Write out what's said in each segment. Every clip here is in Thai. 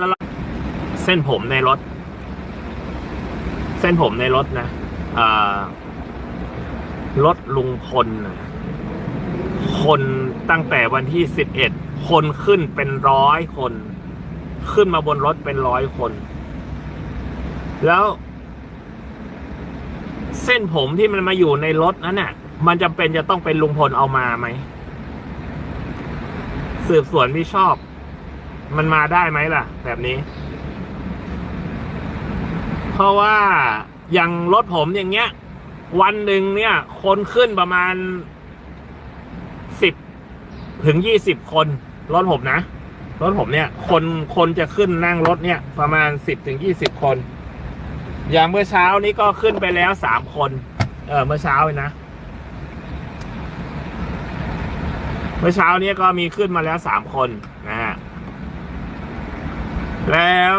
แล้วเส้นผมในรถ เส้นผมในรถนะรถลุงพลนะคนตั้งแต่วันที่สิบเอ็ดคนขึ้นเป็นร้อยคน ขึ้นมาบนรถเป็นร้อยคน แล้ว เส้นผมที่มันมาอยู่ในรถนั้นน่ะ มันจำเป็นจะต้องเป็นลุงพลเอามาไหมสืบสวนที่ชอบ มันมาได้ไหมล่ะ แบบนี้ เพราะว่าอย่างรถผมอย่างเงี้ย วันหนึ่งเนี่ย คนขึ้นประมาณสิบถึงยี่สิบคนรถผมนะรถผมเนี่ย คนคนจะขึ้นนั่งรถเนี่ย ประมาณสิบถึงยี่สิบคน อย่างเมื่อเช้านี้ก็ขึ้นไปแล้วสามคน เออเมื่อเช้าเลยนะเมื่อเช้านี้ก็มีขึ้นมาแล้วสามคนน แล้ว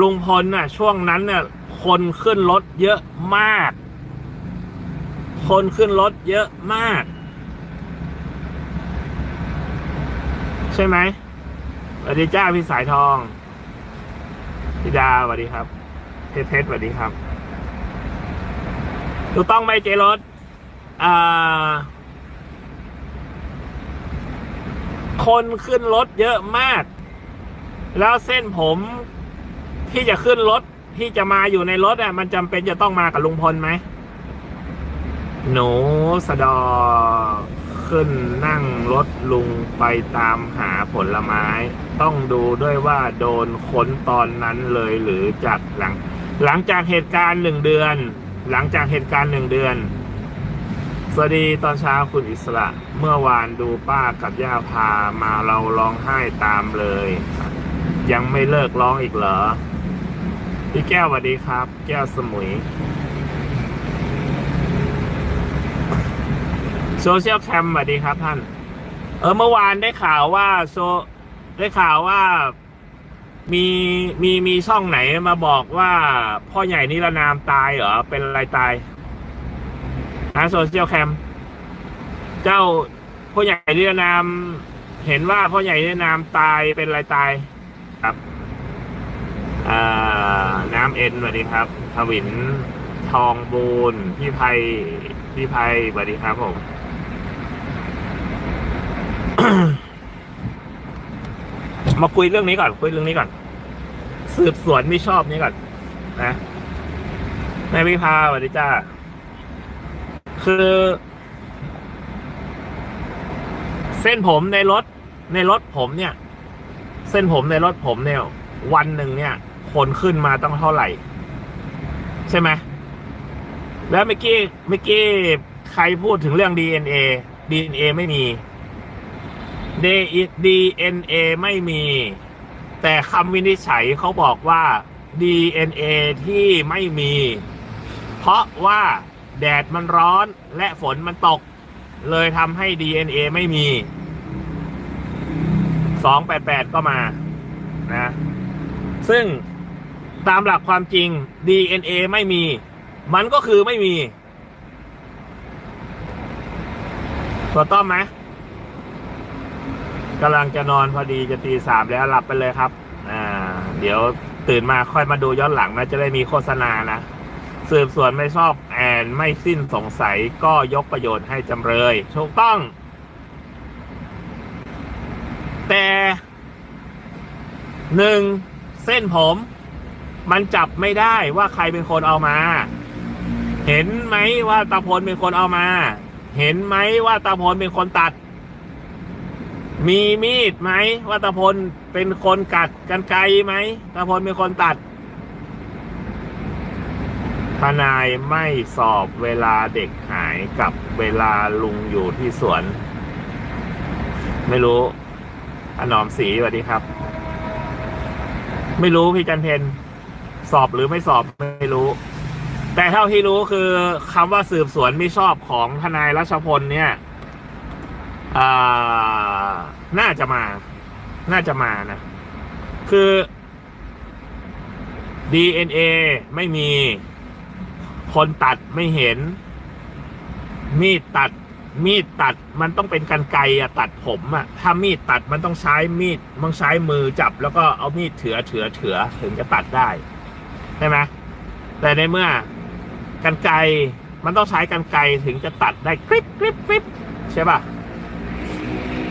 ลุงพลน่ะ ช่วงนั้นเนี่ยคนขึ้นรถเยอะมาก คนขึ้นรถเยอะมาก ใช่ไหมสวัสดีจ้าพี่สายทองพี่ดาสวัสดีครับ เพชรเพชรสวัสดีครับ ถูกต้องไหมเจรถอ่า คนขึ้นรถเยอะมาก แล้วเส้นผมที่จะขึ้นรถที่จะมาอยู่ในรถอะมันจำเป็นจะต้องมากับลุงพลไหมหนูสะดอขึ้นนั่งรถลุงไปตามหาผลไม้ ต้องดูด้วยว่าโดนค้นตอนนั้นเลยหรือจากหลัง หลังจากเหตุการณ์หนึ่งเดือน หลังจากเหตุการณ์หนึ่งเดือน วัสดีตอนเช้าคุณอิสระ เมื่อวานดูป้ากับย่าพามาเราร้องไห้ตามเลย ยังไม่เลิกร้องอีกเหรอ พี่แก้วสวัสดีครับ แก้วสมุย โซเชียลแคมสวัสดีครับท่าน เออเมื่อวานได้ข่าวว่าโซได้ข่าวว่ามีมีมีช่องไหนมาบอกว่าพ่อใหญ่นิรนามตายเหรอ เป็นอะไรตาย นะโซเชียลแคมเจ้าพ่อใหญ่นิรนามเห็นว่าพ่อใหญ่นิรนามตายเป็นอะไรตายครับน้ำเอ็นสวัสดีครับทวินทองบูนพี่ไพพี่ไพสวัสดีครับผมมาคุยเรื่องนี้ก่อน คุยเรื่องนี้ก่อน สืบสวนไม่ชอบนี้ก่อน นะแม่พิพาสวัสดีจ้า คือ เส้นผมในรถ ในรถผมเนี่ย เส้นผมในรถผมเนี่ย วันหนึ่งเนี่ย คนขึ้นมาต้องเท่าไหร่ ใช่ไหมแล้วเมื่อกี้เมื่อกี้ใครพูดถึงเรื่อง DNA DNA ไม่มี DNA ไม่มี แต่คำวินิจฉัยเขาบอกว่า DNA ที่ไม่มี เพราะว่า แดดมันร้อนและฝนมันตก เลยทำให้ DNA ไม่มี 288 ก็มานะซึ่งตามหลักความจริง DNA ไม่มี มันก็คือไม่มีตัวต้อมไหมกำลังจะนอนพอดีจะตีสามแล้วหลับไปเลยครับ อ่า เดี๋ยวตื่นมาค่อยมาดูย้อนหลังนะ จะได้มีโฆษณานะ สืบสวนไม่ชอบแอนไม่สิ้นสงสัยก็ยกประโยชน์ให้จำเลยถูกต้อง แต่หนึ่งเส้นผม มันจับไม่ได้ว่าใครเป็นคนเอามา เห็นไหมว่าตาพลเป็นคนเอามา เห็นไหมว่าตาพลเป็นคนตัด มีมีดไหมว่าตาพลเป็นคนกัดกันไกลไหมตาพลเป็นคนตัด ทนายไม่สอบเวลาเด็กหายกับเวลาลุงอยู่ที่สวน ไม่รู้อานอมสีสวัสดีครับ ไม่รู้พี่จันเพนสอบหรือไม่สอบไม่รู้ แต่เท่าที่รู้คือคำว่าสืบสวนไม่ชอบของทนายรัชพลเนี่ยอ่าน่าจะมา น่าจะมานะ คือ DNA ไม่มี คนตัดไม่เห็น มีดตัด มีดตัดมันต้องเป็นกันไกอะตัดผมอะถ้ามีดตัดมันต้องใช้มีดมันใช้มือจับ แล้วก็เอามีดเถือเถือเถือถึงจะตัดได้ใช่ไหมแต่ในเมื่อกันไกมันต้องใช้กันไกถึงจะตัดได้กริบกริบกริบใช่ป่ะ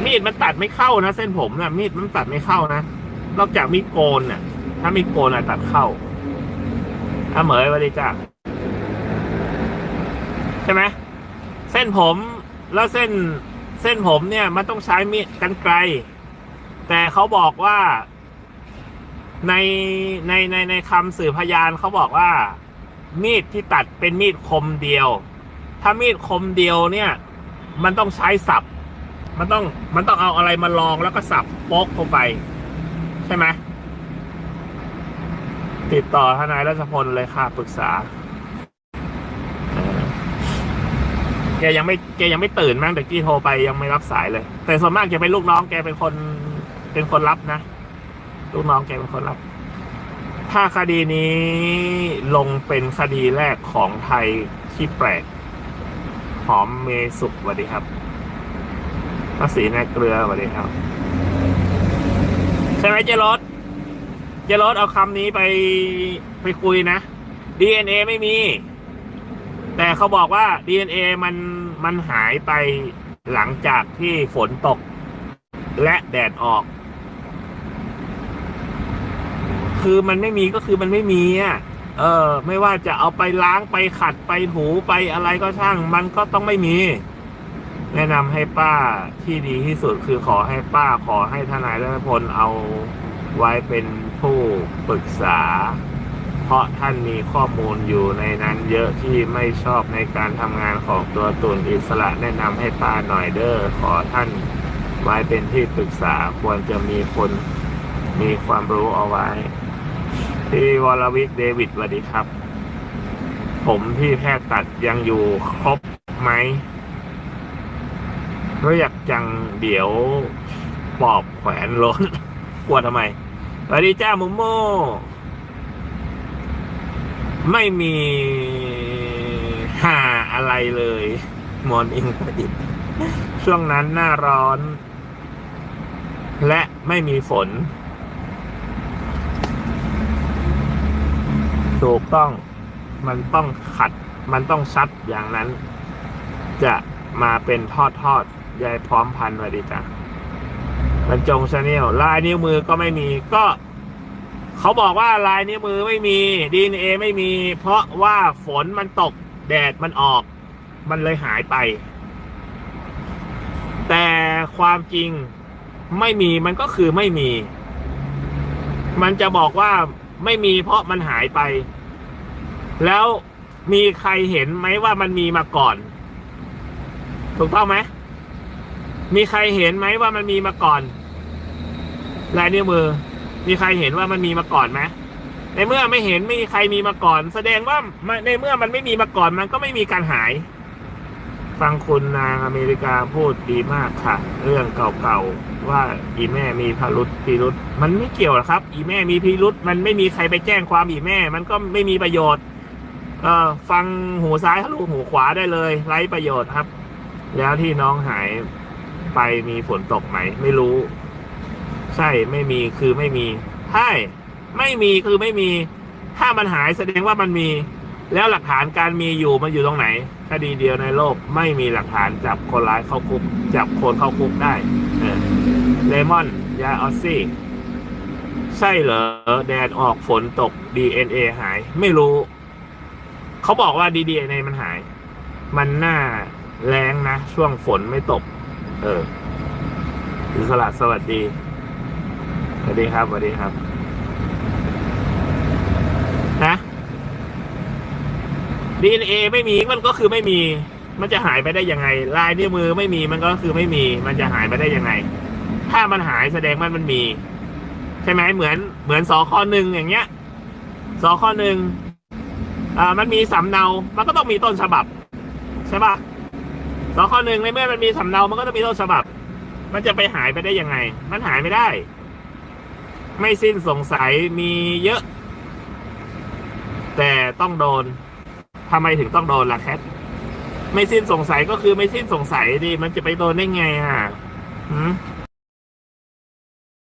มีดมันตัดไม่เข้านะเส้นผมนะมีดมันตัดไม่เข้านะนอกจากมีดโกนน่ะ ถ้ามีดโกนอะตัดเข้าถ้าเหมยวัสดีจ้า ช่ไหมเส้นผมแล้วเส้นเส้นผมเนี่ยมันต้องใช้มีดกันไกล แต่เขาบอกว่าในในในในคำสื่อพยานเขาบอกว่า มีดที่ตัดเป็นมีดคมเดียว ถ้ามีดคมเดียวเนี่ย มันต้องใช้สับ มันต้องมันต้องเอาอะไรมาลองแล้วก็สับโป๊กลงไป ใช่ไหมติดต่อทนายรัชพลเลยค่ะปรึกษา แกยังไม่แกยังไม่ตื่นมั้งแต่กี้โทรไปยังไม่รับสายเลย แต่ส่วนมากแกเป็นลูกน้องแกเป็นคนเป็นคนรับนะ ลูกน้องแกเป็นคนรับ ถ้าคดีนี้ลงเป็นคดีแรกของไทยที่แปลก หอมเมสุกสวัสดีครับภาษีในเกลือสวัสดีครับ ใช่ไหมเจรถเจรถเอาคำนี้ไปไปคุยนะ DNA ไม่มี แต่เขาบอกว่า DNA มันมันหายไปหลังจากที่ฝนตก และแดดออก คือมันไม่มีก็คือมันไม่มีอะเออ ไม่ว่าจะเอาไปล้างไปขัดไปถูไปอะไรก็ช่าง มันก็ต้องไม่มี แนะนำให้ป้าที่ดีที่สุดคือขอให้ป้าขอให้ทนายรัตพลเอาไว้เป็นผู้ปรึกษา เพราะท่านมีข้อมูลอยู่ในนั้นเยอะที่ไม่ชอบในการทำงานของตัวตุนอิสระแนะนำให้ป้าหน่อยเด้อขอท่านไว้เป็นที่ปรึกษาควรจะมีคนมีความรู้เอาไว้พี่วรวิทย์เดวิดสวัสดีครับ ผมที่แพทย์ตัดยังอยู่ครบไหมเรียกจังเดี๋ยวปอบแขวนล้นกลัวทำไมสวัสดีจ้ามุมโม ไม่มีหาอะไรเลยมอนอิงประดิษฐ์ช่วงนั้นหน้าร้อน และไม่มีฝน ถูกต้องมันต้องขัด มันต้องชัดอย่างนั้น จะมาเป็นทอดทอดยายพร้อมพันวัดีจ้ะบรรจงชาแนลลายนิ้วมือก็ไม่มีก็ เขาบอกว่าลายนิ้วมือไม่มีดีเอไม่มี เพราะว่าฝนมันตกแดดมันออก มันเลยหายไป แต่ความจริงไม่มีมันก็คือไม่มี มันจะบอกว่าไม่มีเพราะมันหายไป แล้วมีใครเห็นไหมว่ามันมีมาก่อน ถูกต้องไหมมีใครเห็นไหมว่ามันมีมาก่อนลายนิ้วมือ มีใครเห็นว่ามันมีมาก่อนไหมในเมื่อไม่เห็นไม่มีใครมีมาก่อน แสดงว่าในเมื่อมันไม่มีมาก่อนมันก็ไม่มีการหาย ฟังคุณนางอเมริกาพูดดีมากค่ะ เรื่องเก่าๆว่าอีแม่มีพารุษพิรุษมันไม่เกี่ยวหรอกครับ อีแม่มีพิรุษมันไม่มีใครไปแจ้งความอีแม่ มันก็ไม่มีประโยชน์ เออฟังหูซ้ายทะลุหูขวาได้เลย ไร้ประโยชน์ครับ แล้วที่น้องหายไปมีฝนตกไหม ไม่รู้ ใช่ไม่มีคือไม่มี ใช่ ไม่มีคือไม่มี ถ้ามันหายแสดงว่ามันมี แล้วหลักฐานการมีอยู่มันอยู่ตรงไหนคดีเดียวในโลกไม่มีหลักฐานจับคนร้ายเข้าคุก จับคนเข้าคุกได้เลมอนยาออซี่ใช่เหรอ แดดออกฝนตก DNA หาย ไม่รู้ เขาบอกว่า DNA มันหาย มันน่าแรงนะ ช่วงฝนไม่ตก เอออิสระสวัสดี วัสดีครับสวัสดีครับนะ DNA ไม่มีมันก็คือไม่มี มันจะหายไปได้ยังไง ลายนิ้วมือไม่มีมันก็คือไม่มี มันจะหายไปได้ยังไง ถ้ามันหายแสดงว่ามันมี ใช่ไหมเหมือนเหมือนสอข้อหนึ่งอย่างเงี้ยสอข้อหนึ่งอ่ามันมีสำเนา มันก็ต้องมีต้นฉบับ ใช่ปะสอข้อหนึ่งในเมื่อมันมีสำเนา มันก็ต้องมีต้นฉบับ มันจะไปหายไปได้ยังไง มันหายไม่ได้ ไม่สิ้นสงสัยมีเยอะ แต่ต้องโดนทำไมถึงต้องโดนล่ะแคทไม่สิ้นสงสัยก็คือไม่สิ้นสงสัยดิมันจะไปโดนได้ไงอะหืม